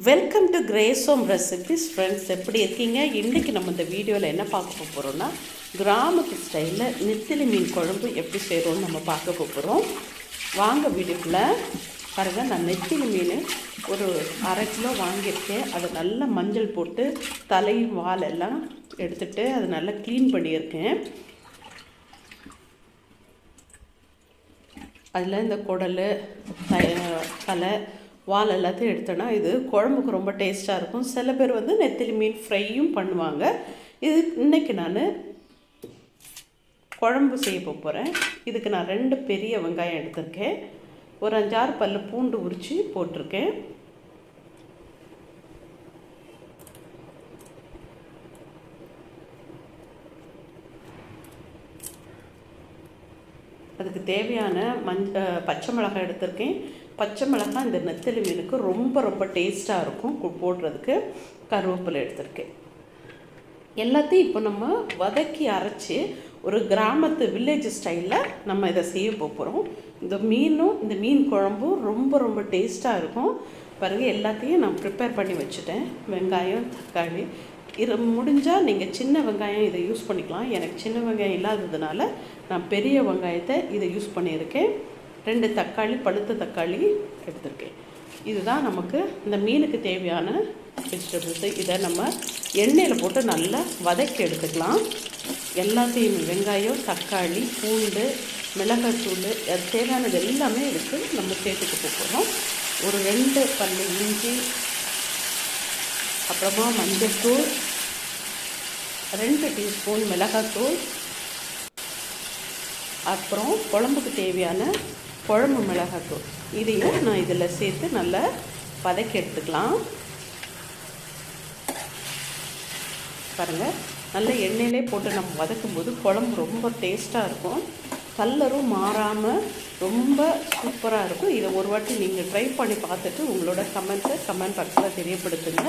Welcome to கிரேசோம் recipes friends எப்படி இருக்கீங்க? இன்றைக்கி நம்ம இந்த வீடியோவில் என்ன பார்க்க போகிறோம்னா கிராமத்து ஸ்டைலில் நெத்திலி மீன் குழம்பு எப்படி செய்கிறோம்னு நம்ம பார்க்க போகிறோம் வாங்க வீடியோக்குள்ளே. பாருங்கள் நான் நெத்திலி மீன் ஒரு அரை கிலோ வாங்கியிருக்கேன். அதை நல்லா மஞ்சள் போட்டு தலையும் வால் எல்லாம் எடுத்துகிட்டு அதை நல்லா க்ளீன் பண்ணியிருக்கேன். அதில் இந்த குடல் தலை வால் எல்லாத்தையும் எடுத்தோன்னா இது குழம்புக்கு ரொம்ப டேஸ்ட்டாக இருக்கும். சில பேர் வந்து நெத்திலி மீன் ஃப்ரையும் பண்ணுவாங்க. இது இன்னைக்கு நான் குழம்பு செய்ய போகிறேன் இதுக்கு நான் ரெண்டு பெரிய வெங்காயம் எடுத்திருக்கேன். ஒரு அஞ்சாறு பல்லு பூண்டு உரித்து போட்டிருக்கேன். அதுக்கு தேவையான மஞ்ச பச்சை மிளகாய் எடுத்திருக்கேன். பச்சை மிளகாய் இந்த நெத்தலி மீனுக்கு ரொம்ப ரொம்ப டேஸ்ட்டாக இருக்கும். போடுறதுக்கு கருவேப்பிலை எடுத்திருக்கேன். எல்லாத்தையும் இப்போ நம்ம வதக்கி அரைச்சி ஒரு கிராமத்து வில்லேஜ் ஸ்டைலில் நம்ம இதை செய்ய போகிறோம் இந்த மீனும் இந்த மீன் குழம்பும் ரொம்ப ரொம்ப டேஸ்ட்டாக இருக்கும். பாருங்கள் எல்லாத்தையும் நான் ப்ரிப்பேர் பண்ணி வச்சுட்டேன். வெங்காயம் தக்காளி. இது முடிஞ்சால் நீங்கள் சின்ன வெங்காயம் இதை யூஸ் பண்ணிக்கலாம். எனக்கு சின்ன வெங்காயம் இல்லாததுனால நான் பெரிய வெங்காயத்தை இதை யூஸ் பண்ணியிருக்கேன். ரெண்டு தக்காளி பழுத்த தக்காளி எடுத்திருக்கேன். இதுதான் நமக்கு இந்த மீனுக்கு தேவையான வெஜிடபிள்ஸு இதை நம்ம எண்ணெயில் போட்டு நல்லா வதக்கி எடுத்துக்கலாம். எல்லாத்தையும் வெங்காயம் தக்காளி பூண்டு மிளகாய்த்தூள் அது தேவையானது எல்லாமே இருக்குது நம்ம சேர்த்துக்க போகிறோம் ஒரு ரெண்டு பல்லு இஞ்சி அப்புறமா மஞ்சள்தூள் ரெண்டு டீஸ்பூன் மிளகாத்தூள் அப்புறம் குழம்புக்கு தேவையான குழம்பு மிளகாத்தூள். இதையும் நான் இதில் சேர்த்து நல்லா வதக்கி எடுத்துக்கலாம். பாருங்கள் நல்ல எண்ணெயிலே போட்டு நம்ம வதக்கும்போது குழம்பு ரொம்ப டேஸ்ட்டாக இருக்கும். கலரும் மாறாமல் ரொம்ப சூப்பராக இருக்கும். இதை ஒரு வாட்டி நீங்கள் ட்ரை பண்ணி பார்த்துட்டு உங்களோட கமெண்ட்ஸை கமெண்ட் பாக்ஸில் தெரியப்படுத்துங்க.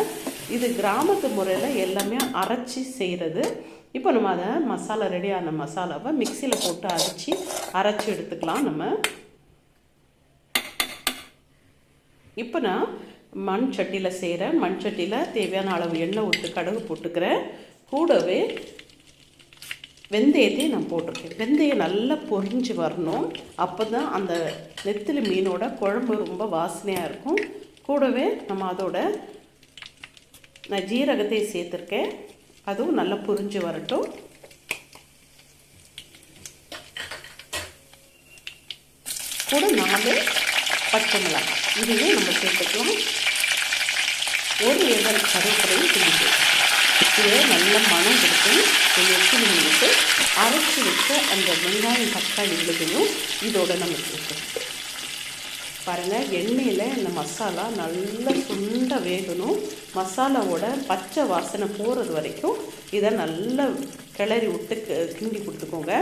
இது கிராமத்து முறையில் எல்லாமே அரைச்சி செய்கிறது இப்போ நம்ம அதை மசாலா ரெடியான மசாலாவை மிக்சியில் போட்டு அரைச்சி அரைச்சி எடுத்துக்கலாம் நம்ம. இப்போ நான் மண் சட்டியில் செய்கிறேன் மண் சட்டியில் தேவையான அளவு எண்ணெய் விட்டு கடுகு போட்டுக்கிறேன். கூடவே வெந்தயத்தையும் நான் போட்டிருக்கேன். வெந்தயம் நல்லா பொரிஞ்சு வரணும். அப்போ தான் அந்த நெத்திலி மீனோட குழம்பு ரொம்ப வாசனையாக இருக்கும். கூடவே நம்ம அதோட நான் ஜீரகத்தை சேர்த்துருக்கேன். அதுவும் நல்லா புரிஞ்சு வரட்டும். கூட நாலு பச்சை மிளகாய் இதையும் நம்ம சேர்த்துக்கலாம். ஒரு ஏதல் கருவேப்பிலையும் பிடிக்கும் இது நல்ல மனம் கொடுக்கும். நெத்திலி மீனுக்கு அரைச்சி வச்ச அந்த வெங்காயம் தக்காளி விழுதையும் இதோட நம்ம சேர்க்கணும் பாருங்கள் எண்ணெயில் இந்த மசாலா நல்லா சுண்ட வேகணும். மசாலாவோட பச்சை வாசனை போகிறது வரைக்கும் இதை நல்லா கிளறி விட்டு கிண்டி கொடுத்துக்கோங்க.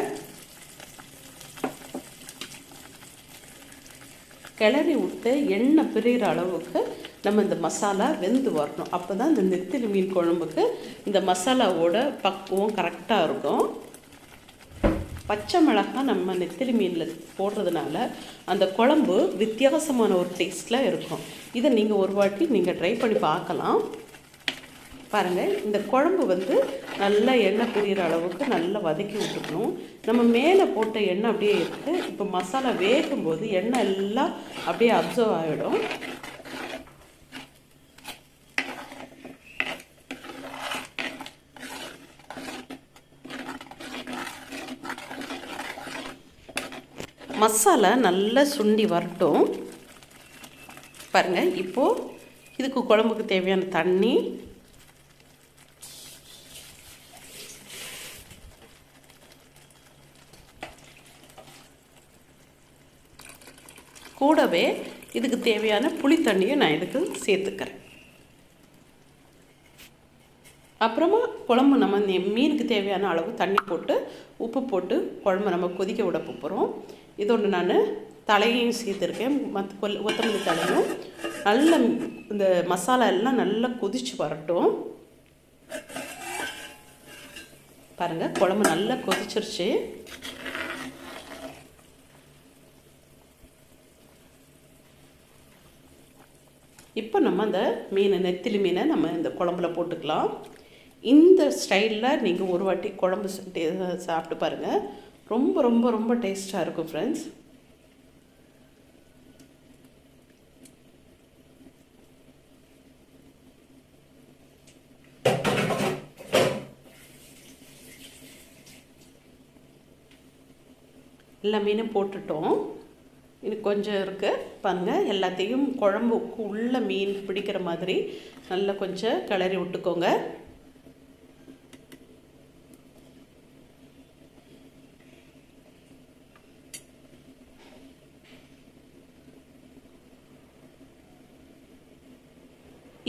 கிளறி விட்டு எண்ணெய் பிரிகிற அளவுக்கு நம்ம இந்த மசாலா வெந்து வரணும். அப்போ தான் இந்த நெத்திலி மீன் குழம்புக்கு இந்த மசாலாவோட பக்குவம் கரெக்டாக இருக்கும். பச்சை மிளகாய் நம்ம நெத்திலி மீனில் போடுறதுனால அந்த குழம்பு வித்தியாசமான ஒரு டேஸ்ட்டில் இருக்கும். இதை நீங்கள் ஒரு வாட்டி நீங்கள் ட்ரை பண்ணி பார்க்கலாம். பாருங்கள் இந்த குழம்பு வந்து நல்லா எண்ணெய் பிரிகிற அளவுக்கு நல்லா வதக்கி விட்டுக்கணும். நம்ம மேலே போட்ட எண்ணெய் அப்படியே இருக்குது இப்போ மசாலா வேகும்போது எண்ணெய் எல்லாம் அப்படியே அப்சர்வ் ஆகிடும் மசாலா நல்லா சுண்டி வரட்டும். பாருங்கள் இப்போது இதுக்கு குழம்புக்கு தேவையான தண்ணி கூடவே இதுக்கு தேவையான புளி தண்ணியை நான் இதுக்கு சேர்த்துக்கிறேன். அப்புறமா குழம்பு நம்ம மீனுக்கு தேவையான அளவு தண்ணி போட்டு உப்பு போட்டு குழம்பு நம்ம கொதிக்க விட போகிறோம் இதோடு நான் தலையையும் சேர்த்துருக்கேன். மற்ற கொல் கொத்தமல்லி தலையும் நல்ல இந்த மசாலா எல்லாம் நல்லா கொதித்து வரட்டும். பாருங்கள் குழம்பு நல்லா கொதிச்சிருச்சு. இப்போ நம்ம அந்த மீனை நெத்திலி மீனை நம்ம இந்த குழம்புல போட்டுக்கலாம். இந்த ஸ்டைலில் நீங்கள் ஒரு வாட்டி குழம்பு சாப்பிட்டு பாருங்கள் ரொம்ப ரொம்ப ரொம்ப டேஸ்ட்டாக இருக்கும் ஃப்ரெண்ட்ஸ் எல்லா மீனும் போட்டுட்டோம். இன்னும் கொஞ்சம் இருக்குது பாருங்கள் எல்லாத்தையும் குழம்புக்கு உள்ள மீன் பிடிக்கிற மாதிரி நல்லா கொஞ்சம் கிளறி விட்டுக்கோங்க.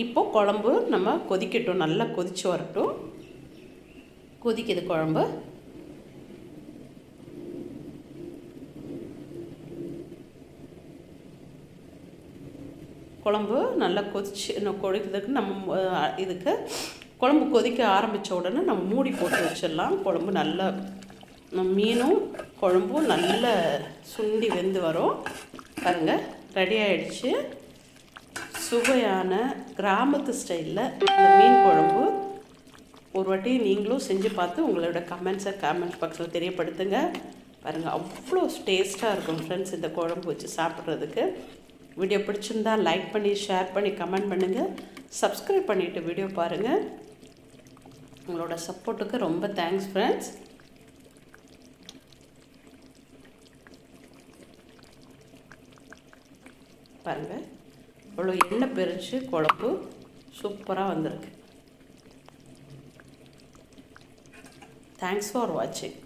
இப்போ குழம்பு நம்ம கொதிக்கட்டும். நல்லா கொதிச்சு வரட்டும். கொதிக்குது குழம்பு. குழம்பு நல்லா கொதிச்சு இன்னும் கொதிக்கிறதுக்கு நம்ம இதுக்கு குழம்பு கொதிக்க ஆரம்பித்த உடனே நம்ம மூடி போட்டு வச்சிடலாம். குழம்பு நல்லா மீனும் குழம்பும் நல்ல சுண்டி வெந்து வரும். பாருங்கள் ரெடி ஆகிடுச்சு சுவையான கிராமத்து ஸ்டைலில் இந்த மீன் குழம்பு. ஒரு வாட்டி நீங்களும் செஞ்சு பார்த்து உங்களோட கமெண்ட்ஸை கமெண்ட் பாக்ஸில் தெரியப்படுத்துங்க. பாருங்கள் அவ்வளோ டேஸ்ட்டாக இருக்கும் ஃப்ரெண்ட்ஸ் இந்த குழம்பு வச்சு சாப்பிட்றதுக்கு. வீடியோ பிடிச்சிருந்தா லைக் பண்ணி ஷேர் பண்ணி கமெண்ட் பண்ணுங்கள் சப்ஸ்கிரைப் பண்ணிவிட்டு வீடியோ பாருங்கள் உங்களோட சப்போர்ட்டுக்கு ரொம்ப தேங்க்ஸ் ஃப்ரெண்ட்ஸ் பாருங்கள் அவ்வளோ எண்ணெய் பிரித்து குழம்பு சூப்பராக வந்திருக்கு. தேங்க்ஸ் ஃபார் வாட்சிங்